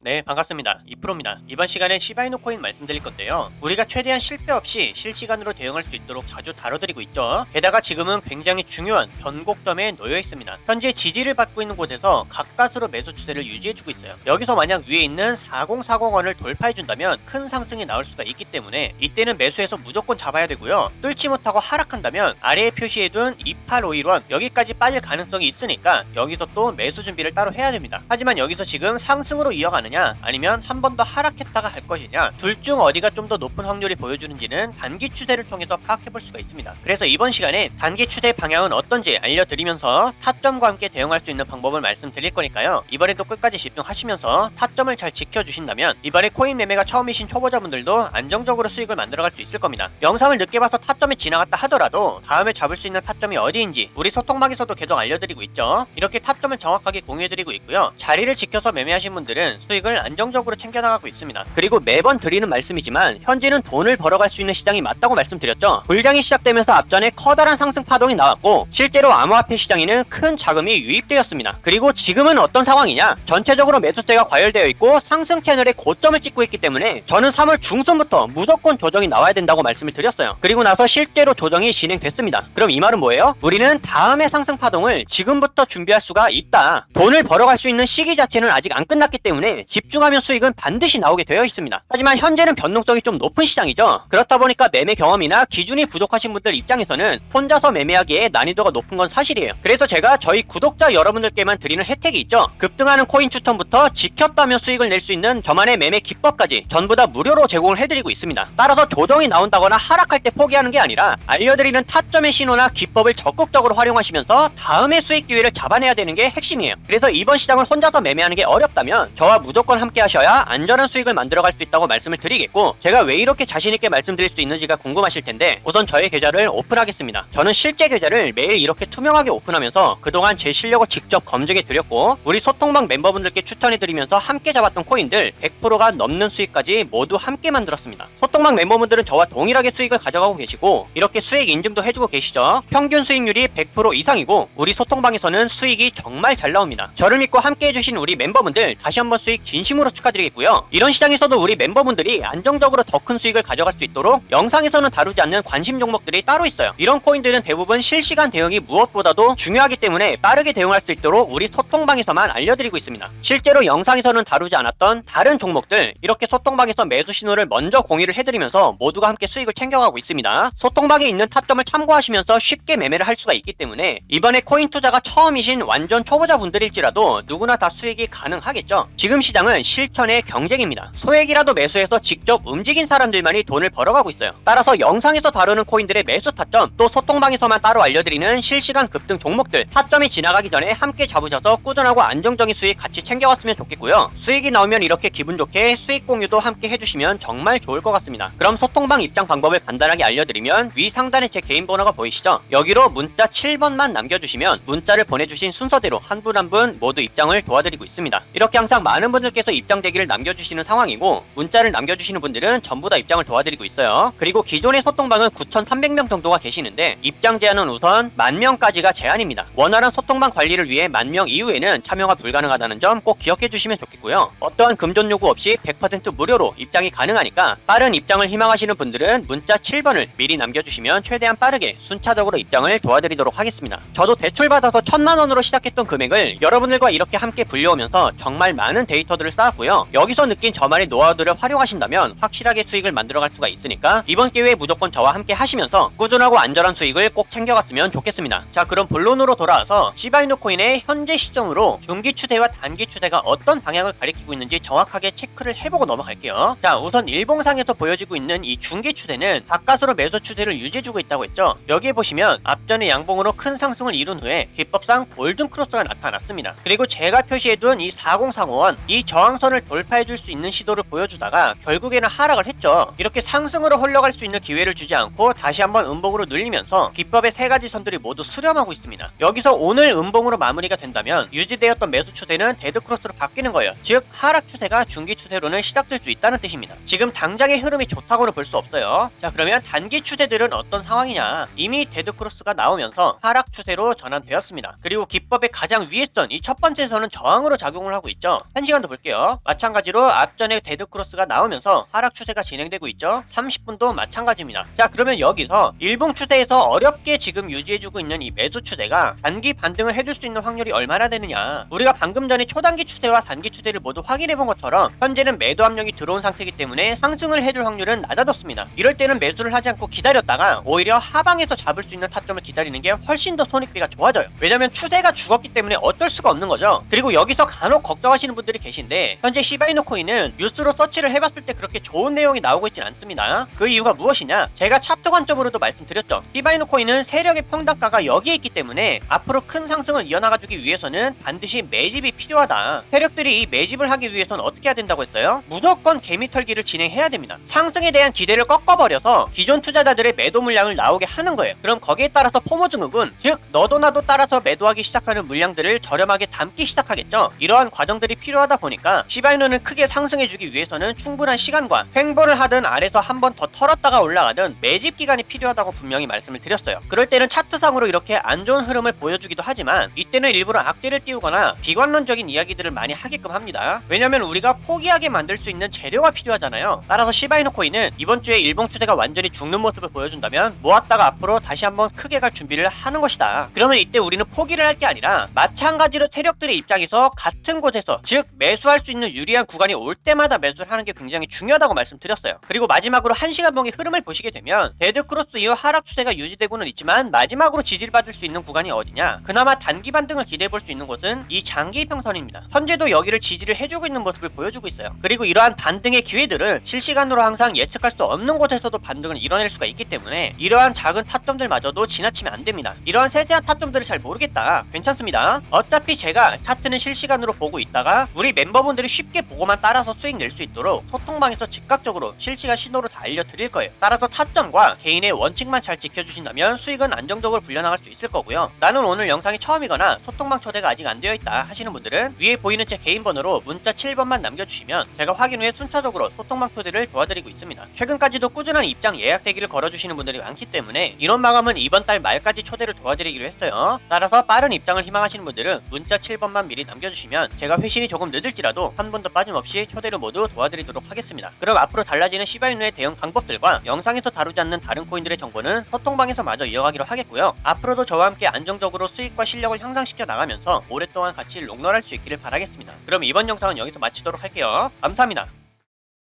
네, 반갑습니다. 이프로입니다. 이번 시간엔 시바이노 코인 말씀드릴 건데요. 우리가 최대한 실패 없이 실시간으로 대응할 수 있도록 자주 다뤄드리고 있죠. 게다가 지금은 굉장히 중요한 변곡점에 놓여 있습니다. 현재 지지를 받고 있는 곳에서 가까스로 매수 추세를 유지해주고 있어요. 여기서 만약 위에 있는 4040원을 돌파해준다면 큰 상승이 나올 수가 있기 때문에 이때는 매수해서 무조건 잡아야 되고요. 뚫지 못하고 하락한다면 아래에 표시해둔 2851원 여기까지 빠질 가능성이 있으니까 여기서 또 매수 준비를 따로 해야 됩니다. 하지만 여기서 지금 상승으로 이어가 느냐 아니면 한 번 더 하락했다가 갈 것이냐 둘 중 어디가 좀 더 높은 확률이 보여주는지는 단기 추세를 통해서 파악해 볼 수가 있습니다. 그래서 이번 시간에 단기 추세 방향은 어떤지 알려드리면서 타점과 함께 대응할 수 있는 방법을 말씀드릴 거니까요. 이번에도 끝까지 집중하시면서 타점을 잘 지켜주신다면 이번에 코인 매매가 처음이신 초보자분들도 안정적으로 수익을 만들어갈 수 있을 겁니다. 영상을 늦게 봐서 타점에 지나갔다 하더라도 다음에 잡을 수 있는 타점이 어디인지 우리 소통방에서도 계속 알려드리고 있죠. 이렇게 타점을 정확하게 공유해드리고 있고요. 자리를 지켜서 매매하신 분들은 수익 을 안정적으로 챙겨나가고 있습니다. 그리고 매번 드리는 말씀이지만 현재는 돈을 벌어갈 수 있는 시장이 맞다고 말씀드렸죠. 불장이 시작되면서 앞전에 커다란 상승 파동이 나왔고 실제로 암호화폐 시장에는 큰 자금이 유입되었습니다. 그리고 지금은 어떤 상황이냐? 전체적으로 매수세가 과열되어 있고 상승 채널의 고점을 찍고 있기 때문에 저는 3월 중순부터 무조건 조정이 나와야 된다고 말씀을 드렸어요. 그리고 나서 실제로 조정이 진행됐습니다. 그럼 이 말은 뭐예요? 우리는 다음의 상승 파동을 지금부터 준비할 수가 있다. 돈을 벌어갈 수 있는 시기 자체는 아직 안 끝났기 때문에 집중하면 수익은 반드시 나오게 되어 있습니다. 하지만 현재는 변동성이 좀 높은 시장이죠. 그렇다 보니까 매매 경험이나 기준이 부족하신 분들 입장에서는 혼자서 매매하기에 난이도가 높은 건 사실이에요. 그래서 제가 저희 구독자 여러분들께만 드리는 혜택이 있죠. 급등하는 코인 추천부터 지켰다면 수익을 낼 수 있는 저만의 매매 기법까지 전부 다 무료로 제공을 해드리고 있습니다. 따라서 조정이 나온다거나 하락할 때 포기하는 게 아니라 알려드리는 타점의 신호나 기법을 적극적으로 활용하시면서 다음의 수익 기회를 잡아내야 되는 게 핵심이에요. 그래서 이번 시장을 혼자서 매매하는 게 어렵다면 저와 무조 건 함께 하셔야 안전한 수익을 만들어갈 수 있다고 말씀을 드리겠고 제가 왜 이렇게 자신있게 말씀드릴 수 있는지가 궁금하실 텐데 우선 저의 계좌를 오픈하겠습니다. 저는 실제 계좌를 매일 이렇게 투명하게 오픈하면서 그동안 제 실력을 직접 검증해 드렸고 우리 소통방 멤버분들께 추천해 드리면서 함께 잡았던 코인들 100%가 넘는 수익까지 모두 함께 만들었습니다. 소통방 멤버분들은 저와 동일하게 수익을 가져가고 계시고 이렇게 수익 인증도 해주고 계시죠. 평균 수익률이 100% 이상이고 우리 소통방에서는 수익이 정말 잘 나옵니다. 저를 믿고 함께 해주신 우리 멤버분들 다시 한번 수익 진심으로 축하드리겠고요. 이런 시장에서도 우리 멤버분들이 안정적으로 더 큰 수익을 가져갈 수 있도록 영상에서는 다루지 않는 관심 종목들이 따로 있어요. 이런 코인들은 대부분 실시간 대응이 무엇보다도 중요하기 때문에 빠르게 대응할 수 있도록 우리 소통방에서만 알려드리고 있습니다. 실제로 영상에서는 다루지 않았던 다른 종목들 이렇게 소통방에서 매수 신호를 먼저 공유를 해드리면서 모두가 함께 수익을 챙겨가고 있습니다. 소통방에 있는 타점을 참고하시면서 쉽게 매매를 할 수가 있기 때문에 이번에 코인 투자가 처음이신 완전 초보자분들일지라도 누구나 다 수익이 가능하겠죠. 지금 시장 은 실천의 경쟁입니다. 소액이라도 매수해서 직접 움직인 사람들만이 돈을 벌어가고 있어요. 따라서 영상에서 다루는 코인들의 매수 타점 또 소통방에서만 따로 알려드리는 실시간 급등 종목들 타점이 지나가기 전에 함께 잡으셔서 꾸준하고 안정적인 수익 같이 챙겨갔으면 좋겠고요. 수익이 나오면 이렇게 기분 좋게 수익 공유도 함께 해주시면 정말 좋을 것 같습니다. 그럼 소통방 입장 방법을 간단하게 알려드리면 위 상단에 제 개인 번호가 보이시죠? 여기로 문자 7번만 남겨주시면 문자를 보내주신 순서대로 한 분 한분 모두 입장을 도와드리고 있습니다. 이렇게 항상 많은 분들 께서 입장 대기를 남겨주시는 상황이고 문자를 남겨주시는 분들은 전부 다 입장을 도와드리고 있어요. 그리고 기존의 소통방은 9,300명 정도가 계시는데 입장 제한은 우선 만 명까지가 제한입니다. 원활한 소통방 관리를 위해 만명 이후에는 참여가 불가능하다는 점 꼭 기억해 주시면 좋겠고요. 어떠한 금전 요구 없이 100% 무료로 입장이 가능하니까 빠른 입장을 희망하시는 분들은 문자 7번을 미리 남겨주시면 최대한 빠르게 순차적으로 입장을 도와드리도록 하겠습니다. 저도 대출 받아서 천만 원으로 시작했던 금액을 여러분들과 이렇게 함께 불려오면서 정말 많은 데이터 들을 쌓았고요. 여기서 느낀 저만의 노하우들을 활용하신다면 확실하게 수익을 만들어갈 수가 있으니까 이번 기회에 무조건 저와 함께 하시면서 꾸준하고 안전한 수익을 꼭 챙겨갔으면 좋겠습니다. 자 그럼 본론으로 돌아와서 시바이노 코인의 현재 시점으로 중기 추세와 단기 추세가 어떤 방향을 가리키고 있는지 정확하게 체크를 해보고 넘어갈게요. 자 우선 일봉상에서 보여지고 있는 이 중기 추세는 바깥으로 매수 추세를 유지해주고 있다고 했죠. 여기에 보시면 앞전에 양봉으로 큰 상승을 이룬 후에 기법상 골든 크로스가 나타났습니다. 그리고 제가 표시해둔 이 4035원 이 저항선을 돌파해줄 수 있는 시도를 보여주다가 결국에는 하락을 했죠. 이렇게 상승으로 흘러갈 수 있는 기회를 주지 않고 다시 한번 음봉으로 늘리면서 기법의 세 가지 선들이 모두 수렴하고 있습니다. 여기서 오늘 음봉으로 마무리가 된다면 유지되었던 매수 추세는 데드 크로스로 바뀌는 거예요. 즉 하락 추세가 중기 추세로는 시작될 수 있다는 뜻입니다. 지금 당장의 흐름이 좋다고는 볼 수 없어요. 자 그러면 단기 추세들은 어떤 상황이냐? 이미 데드 크로스가 나오면서 하락 추세로 전환되었습니다. 그리고 기법의 가장 위에 선이첫 번째 선은 저항으로 작용을 하고 있죠. 한 시간 볼게요. 마찬가지로 앞전에 데드크로스가 나오면서 하락 추세가 진행되고 있죠. 30분도 마찬가지입니다. 자 그러면 여기서 일봉 추세에서 어렵게 지금 유지해주고 있는 이 매수 추세가 단기 반등을 해줄 수 있는 확률이 얼마나 되느냐 우리가 방금 전에 초단기 추세와 단기 추세를 모두 확인해본 것처럼 현재는 매도 압력이 들어온 상태이기 때문에 상승을 해줄 확률은 낮아졌습니다. 이럴 때는 매수를 하지 않고 기다렸다가 오히려 하방에서 잡을 수 있는 타점을 기다리는 게 훨씬 더 손익비가 좋아져요. 왜냐면 추세가 죽었기 때문에 어쩔 수가 없는 거죠. 그리고 여기서 간혹 걱정하시는 분들이 계 신데 현재 시바이노 코인은 뉴스로 서치를 해봤을 때 그렇게 좋은 내용이 나오고 있진 않습니다. 그 이유가 무엇이냐? 제가 차트 관점으로도 말씀드렸죠. 시바이노 코인은 세력의 평단가가 여기에 있기 때문에 앞으로 큰 상승을 이어나가주기 위해서는 반드시 매집이 필요하다. 세력들이 이 매집을 하기 위해서는 어떻게 해야 된다고 했어요? 무조건 개미털기를 진행해야 됩니다. 상승에 대한 기대를 꺾어버려서 기존 투자자들의 매도 물량을 나오게 하는 거예요. 그럼 거기에 따라서 포모 증후군, 즉 너도 나도 따라서 매도하기 시작하는 물량들을 저렴하게 담기 시작하겠죠. 이러한 과정들이 필요하다 보니 까 시바이노는 크게 상승해주기 위해서는 충분한 시간과 횡보를 하든 아래서 한 번 더 털었다가 올라가든 매집 기간이 필요하다고 분명히 말씀을 드렸어요. 그럴 때는 차트상으로 이렇게 안 좋은 흐름을 보여주기도 하지만 이때는 일부러 악재를 띄우거나 비관론적인 이야기들을 많이 하게끔 합니다. 왜냐면 우리가 포기하게 만들 수 있는 재료가 필요하잖아요. 따라서 시바이노 코인은 이번 주에 일봉 추세가 완전히 죽는 모습을 보여준다면 모았다가 앞으로 다시 한번 크게 갈 준비를 하는 것이다. 그러면 이때 우리는 포기를 할 게 아니라 마찬가지로 세력들의 입장에서 같은 곳에서 즉 매수 할 수 있는 유리한 구간이 올 때마다 매수를 하는 게 굉장히 중요하다고 말씀드렸어요. 그리고 마지막으로 한시간 봉의 흐름을 보시게 되면 데드크로스 이후 하락 추세가 유지되고는 있지만 마지막으로 지지를 받을 수 있는 구간이 어디냐? 그나마 단기 반등을 기대해 볼 수 있는 곳은 이 장기 평선입니다. 현재도 여기를 지지를 해주고 있는 모습을 보여주고 있어요. 그리고 이러한 반등의 기회들을 실시간으로 항상 예측할 수 없는 곳에서도 반등을 이뤄낼 수가 있기 때문에 이러한 작은 타점들마저도 지나치면 안 됩니다. 이러한 세세한 타점들을 잘 모르겠다. 괜찮습니다. 어차피 제가 차트는 실시간으로 보고 있다가 우리 멤 버분들이 쉽게 보고만 따라서 수익 낼 수 있도록 소통방에서 즉각적으로 실시간 신호로 다 알려드릴 거예요. 따라서 타점과 개인의 원칙만 잘 지켜주신다면 수익은 안정적으로 불려나갈 수 있을 거고요. 나는 오늘 영상이 처음이거나 소통방 초대가 아직 안 되어 있다 하시는 분들은 위에 보이는 제 개인 번호로 문자 7번만 남겨주시면 제가 확인 후에 순차적으로 소통방 초대를 도와드리고 있습니다. 최근까지도 꾸준한 입장 예약 대기를 걸어주시는 분들이 많기 때문에 인원 마감은 이번 달 말까지 초대를 도와드리기로 했어요. 따라서 빠른 입장을 희망하시는 분들은 문자 7번만 미리 남겨주시면 제가 회신이 조금 늦을 지라도 한 번도 빠짐없이 초대를 모두 도와드리도록 하겠습니다. 그럼 앞으로 달라지는 시바이누의 대응 방법들과 영상에서 다루지 않는 다른 코인들의 정보는 소통방에서 마저 이어가기로 하겠고요. 앞으로도 저와 함께 안정적으로 수익과 실력을 향상시켜 나가면서 오랫동안 같이 롱런할 수 있기를 바라겠습니다. 그럼 이번 영상은 여기서 마치도록 할게요. 감사합니다.